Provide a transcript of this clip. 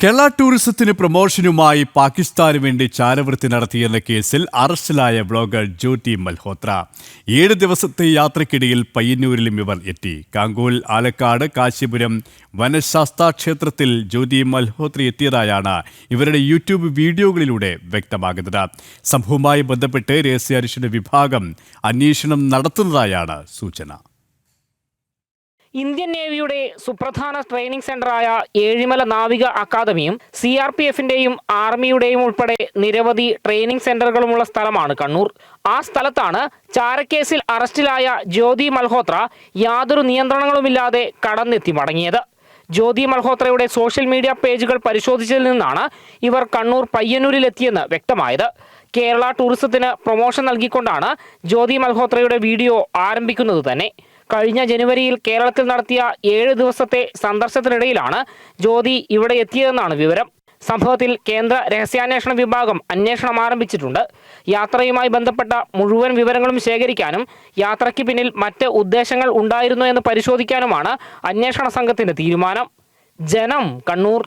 കേരള ടൂറിസത്തിന് പ്രൊമോഷനുമായി പാകിസ്ഥാന് വേണ്ടി ചാരവൃത്തി നടത്തിയെന്ന കേസിൽ അറസ്റ്റിലായ ബ്ലോഗർ ജ്യോതി മൽഹോത്ര. ഏഴ് ദിവസത്തെ യാത്രക്കിടയിൽ പയ്യന്നൂരിലും ഇവർ എത്തി. കാങ്കോൽ ആലക്കാട് കാശിപുരം വനശാസ്ത്ര ക്ഷേത്രത്തിൽ ജ്യോതി മൽഹോത്ര എത്തിയതായാണ് ഇവരുടെ യൂട്യൂബ് വീഡിയോകളിലൂടെ വ്യക്തമാകുന്നത്. സംഭവവുമായി ബന്ധപ്പെട്ട് രഹസ്യാന്വേഷണ വിഭാഗം അന്വേഷണം നടത്തുന്നതായാണ് സൂചന. ഇന്ത്യൻ നേവിയുടെ സുപ്രധാന ട്രെയിനിംഗ് സെന്ററായ ഏഴിമല നാവിക അക്കാദമിയും സി ആർ പി എഫിന്റെയും ആർമിയുടെയും ഉൾപ്പെടെ നിരവധി ട്രെയിനിംഗ് സെന്ററുകളുമുള്ള സ്ഥലമാണ് കണ്ണൂർ. ആ സ്ഥലത്താണ് ചാരക്കേസിൽ അറസ്റ്റിലായ ജ്യോതി മൽഹോത്ര യാതൊരു നിയന്ത്രണങ്ങളുമില്ലാതെ കടന്നെത്തി മടങ്ങിയത്. ജ്യോതി മൽഹോത്രയുടെ സോഷ്യൽ മീഡിയ പേജുകൾ പരിശോധിച്ചതിൽ നിന്നാണ് ഇവർ കണ്ണൂർ പയ്യന്നൂരിലെത്തിയെന്ന് വ്യക്തമായത്. കേരള ടൂറിസത്തിന് പ്രൊമോഷൻ നൽകിക്കൊണ്ടാണ് ജ്യോതി മൽഹോത്രയുടെ വീഡിയോ ആരംഭിക്കുന്നത് തന്നെ. കഴിഞ്ഞ ജനുവരിയിൽ കേരളത്തിൽ നടത്തിയ ഏഴ് ദിവസത്തെ സന്ദർശനത്തിനിടയിലാണ് ജ്യോതി ഇവിടെ എത്തിയതെന്നാണ് വിവരം. സംഭവത്തിൽ കേന്ദ്ര രഹസ്യാന്വേഷണ വിഭാഗം അന്വേഷണം ആരംഭിച്ചിട്ടുണ്ട്. യാത്രയുമായി ബന്ധപ്പെട്ട മുഴുവൻ വിവരങ്ങളും ശേഖരിക്കാനും യാത്രയ്ക്ക് പിന്നിൽ മറ്റ് ഉദ്ദേശങ്ങൾ ഉണ്ടായിരുന്നു എന്ന് പരിശോധിക്കാനുമാണ് അന്വേഷണ സംഘത്തിന്റെ തീരുമാനം. ജനം കണ്ണൂർ